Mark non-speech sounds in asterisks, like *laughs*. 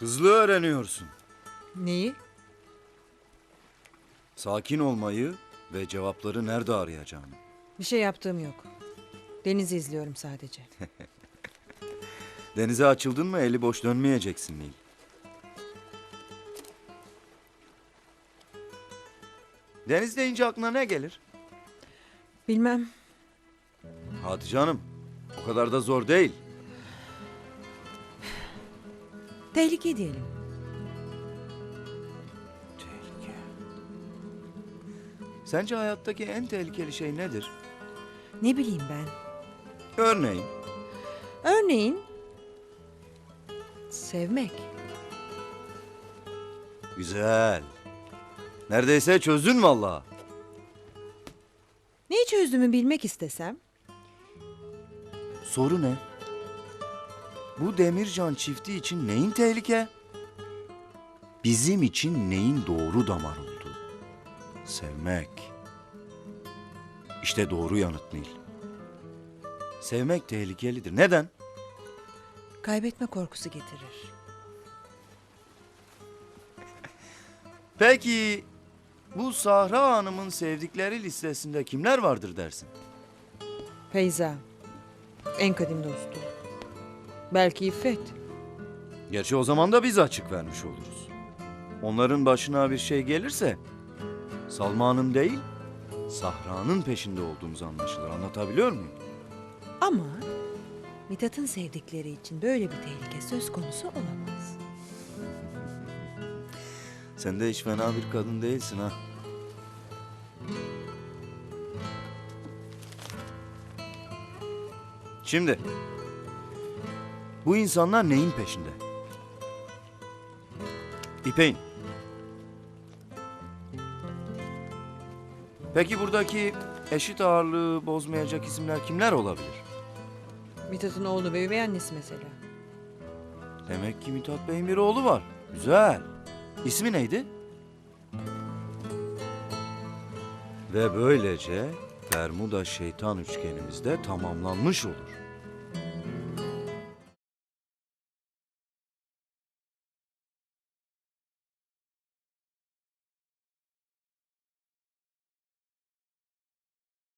Hızlı öğreniyorsun. Neyi? Sakin olmayı ve cevapları nerede arayacağını. Bir şey yaptığım yok. Denizi izliyorum sadece. *laughs* Denize açıldın mı eli boş dönmeyeceksin Nil. Deniz deyince aklına ne gelir? Bilmem. Hadi canım. O kadar da zor değil. Tehlike diyelim. Tehlike. Sence hayattaki en tehlikeli şey nedir? Ne bileyim ben. Örneğin Örneğin... Sevmek. Güzel. Neredeyse çözdün valla. Neyi çözdüğümü bilmek istesem... Soru ne? Bu Demircan çifti için neyin tehlike? Bizim için neyin doğru damar oldu? Sevmek. İşte doğru yanıt Nil. Sevmek tehlikelidir. Neden? Kaybetme korkusu getirir. *laughs* Peki bu Sahra Hanım'ın sevdikleri listesinde kimler vardır dersin? Feyza. En kadim dostu. Belki İffet. Gerçi o zaman da biz açık vermiş oluruz. Onların başına bir şey gelirse Salman'ın değil Sahra'nın peşinde olduğumuz anlaşılır. Anlatabiliyor muyum? Ama Mithat'ın sevdikleri için böyle bir tehlike söz konusu olamaz. *laughs* Sen de hiç fena bir kadın değilsin ha. Şimdi bu insanlar neyin peşinde? İpek'in. Peki buradaki eşit ağırlığı bozmayacak isimler kimler olabilir? Mithat'ın oğlu ve üvey annesi mesela. Demek ki Mithat Bey'in bir oğlu var. Güzel. İsmi neydi? Ve böylece Bermuda şeytan üçgenimiz de tamamlanmış olur.